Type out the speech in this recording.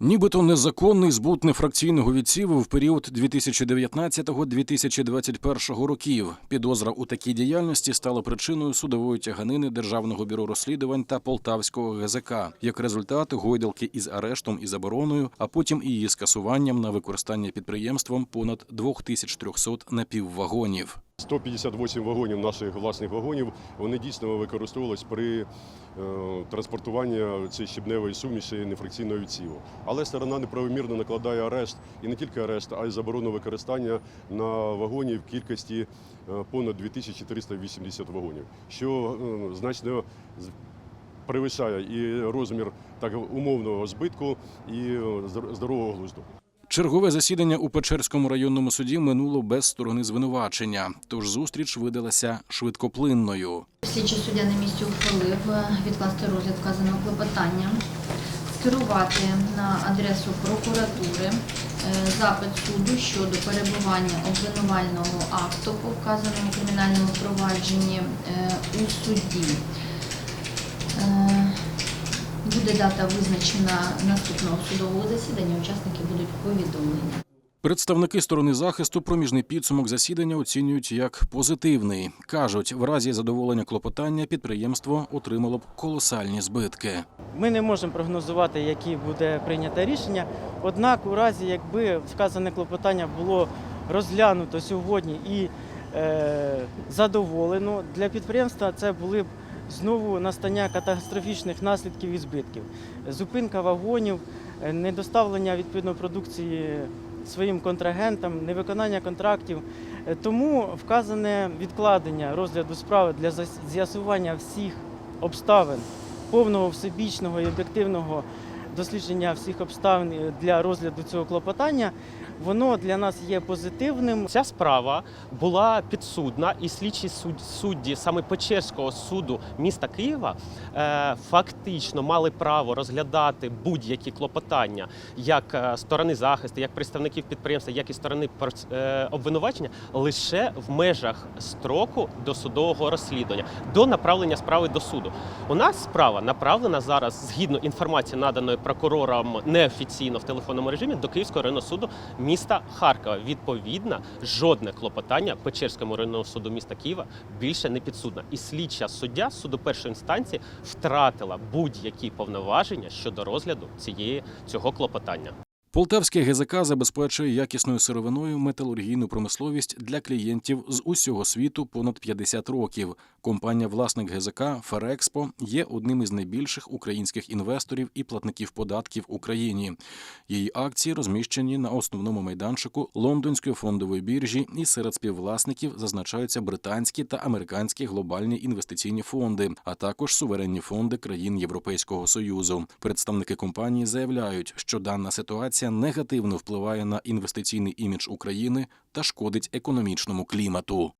Нібито незаконний збут нефракційного відсіву в період 2019-2021 років. Підозра у такій діяльності стала причиною судової тяганини Державного бюро розслідувань та Полтавського ГЗК. Як результат, гойдалки із арештом і забороною, а потім і її скасуванням на використання підприємством понад 2300 напіввагонів. 158 вагонів наших власних вагонів вони дійсно використовувались при е, транспортуванні цієї щебневої суміші нефракційного відсіву. Але сторона неправомірно накладає арешт і не тільки арешт, а й заборону використання на вагоні в кількості е, понад 2480 вагонів, що е, значно перевищає і розмір так умовного збитку, і здорового глузду. Чергове засідання у Печерському районному суді минуло без сторони звинувачення, тож зустріч видалася швидкоплинною. Слідчий суддя на місці ухвалив е, відкласти розгляд вказаного клопотання, скерувати на адресу прокуратури е, запит суду щодо перебування обвинувального акту по вказаному кримінальному провадженні е, у суді. Буде дата визначена наступного судового засідання. Учасники будуть повідомлені. Представники сторони захисту проміжний підсумок засідання оцінюють як позитивний. кажуть, в разі задоволення клопотання підприємство отримало б колосальні збитки. Ми не можемо прогнозувати, яке буде прийнято рішення. Однак, у разі, якби вказане клопотання було розглянуто сьогодні і е, задоволено, для підприємства це були б знову настання катастрофічних наслідків і збитків. Зупинка вагонів, е, недоставлення відповідно продукції своїм контрагентам, невиконання контрактів. Е, Тому вказане відкладення розгляду справи для з'ясування всіх обставин повного всебічного і об'єктивного дослідження всіх обставин е, для розгляду цього клопотання, воно для нас є позитивним. Ця справа була підсудна, і слідчі суд- судді саме Печерського суду міста Києва е, фактично мали право розглядати будь-які клопотання як е, сторони захисту, як представників підприємства, як і сторони обвинувачення лише в межах строку досудового розслідування до направлення справи до суду. У нас справа направлена зараз згідно інформації, наданої прокурором неофіційно в телефонному режимі до Київського районного суду міста Харкова. Відповідно, жодне клопотання Печерському районному суду міста Києва більше не підсудна. І слідча суддя суду першої інстанції втратила будь-які повноваження щодо розгляду цієї цього клопотання. Полтавське ГЗК забезпечує якісною сировиною металургійну промисловість для клієнтів з усього світу понад 50 років. Компанія власник ГЗК Ферекспо є одним із найбільших українських інвесторів і платників податків в Україні. Її акції розміщені на основному майданчику лондонської фондової біржі, і серед співвласників зазначаються британські та американські глобальні інвестиційні фонди, а також суверенні фонди країн Європейського союзу. Представники компанії заявляють, що дана ситуація негативно впливає на інвестиційний імідж України та шкодить економічному клімату.